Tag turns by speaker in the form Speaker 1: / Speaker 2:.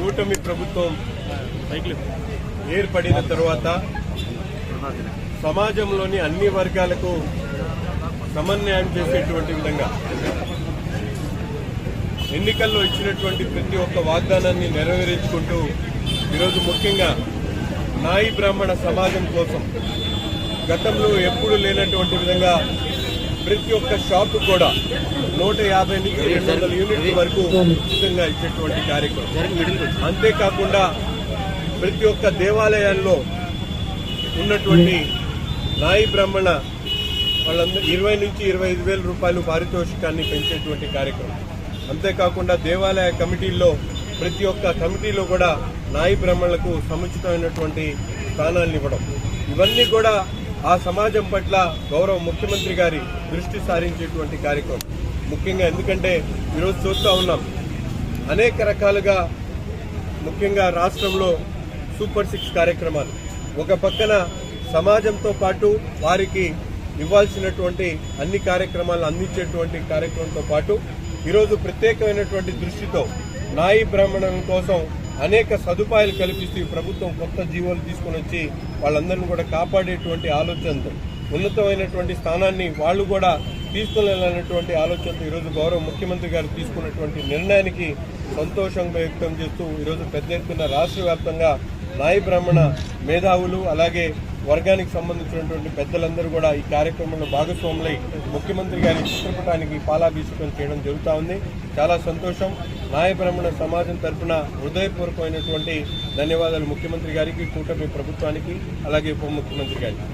Speaker 1: కూటమి ప్రభుత్వం ఏర్పడిన తర్వాత సమాజంలోని అన్ని వర్గాలకు సమన్వయం చేసేటువంటి విధంగా ఎన్నికల్లో ఇచ్చినటువంటి ప్రతి ఒక్క వాగ్దానాన్ని నెరవేర్చుకుంటూ ఈరోజు ముఖ్యంగా నాయి బ్రాహ్మణ సమాజం కోసం గతంలో ఎప్పుడు లేనటువంటి విధంగా ప్రతి ఒక్క షాపు కూడా నూట యాభై నుంచి రెండు వందల యూనిట్ల వరకు ఉచితంగా ఇచ్చేటువంటి కార్యక్రమం. అంతేకాకుండా ప్రతి ఒక్క దేవాలయాల్లో ఉన్నటువంటి నాయి బ్రాహ్మణ వాళ్ళందరూ ఇరవై నుంచి ఇరవై ఐదు వేల రూపాయలు పారితోషికాన్ని పెంచేటువంటి కార్యక్రమం. అంతేకాకుండా దేవాలయ కమిటీల్లో ప్రతి ఒక్క కమిటీలో కూడా నాయి బ్రాహ్మణులకు సముచితమైనటువంటి స్థానాలను ఇవ్వడం. ఇవన్నీ కూడా ఆ సమాజం పట్ల గౌరవ ముఖ్యమంత్రి గారి దృష్టి సారించేటువంటి కార్యక్రమం. ముఖ్యంగా ఎందుకంటే ఈరోజు చూస్తూ ఉన్నాం అనేక రకాలుగా ముఖ్యంగా రాష్ట్రంలో సూపర్ సిక్స్ కార్యక్రమాలు. ఒక పక్కన సమాజంతో పాటు వారికి ఇవ్వాల్సినటువంటి అన్ని కార్యక్రమాలు అందించేటువంటి కార్యక్రమంతో పాటు ఈరోజు ప్రత్యేకమైనటువంటి దృష్టితో నాయి బ్రాహ్మణుల కోసం అనేక సదుపాయాలు కల్పిస్తూ ఈ ప్రభుత్వం కొత్త జీవోలు తీసుకొని వచ్చి వాళ్ళందరినీ కూడా కాపాడేటువంటి ఆలోచనతో ఉన్నతమైనటువంటి స్థానాన్ని వాళ్ళు కూడా తీసుకునేటువంటి ఆలోచనతో ఈరోజు గౌరవ ముఖ్యమంత్రి గారు తీసుకున్నటువంటి నిర్ణయానికి సంతోషంగా వ్యక్తం చేస్తూ ఈరోజు పెద్ద ఎత్తున రాష్ట్ర వ్యాప్తంగా నాయి బ్రాహ్మణ మేధావులు అలాగే వర్గానికి సంబంధించినటువంటి పెద్దలందరూ కూడా ఈ కార్యక్రమంలో భాగస్వాములై ముఖ్యమంత్రి గారి చిత్రపటానికి పాలాభిషేకం చేయడం జరుగుతూ ఉంది. చాలా సంతోషం. నాయబ్రహ్మణ సమాజం తరఫున హృదయపూర్వకమైనటువంటి ధన్యవాదాలు ముఖ్యమంత్రి గారికి కూటమి ప్రభుత్వానికి అలాగే ఉప ముఖ్యమంత్రి గారికి.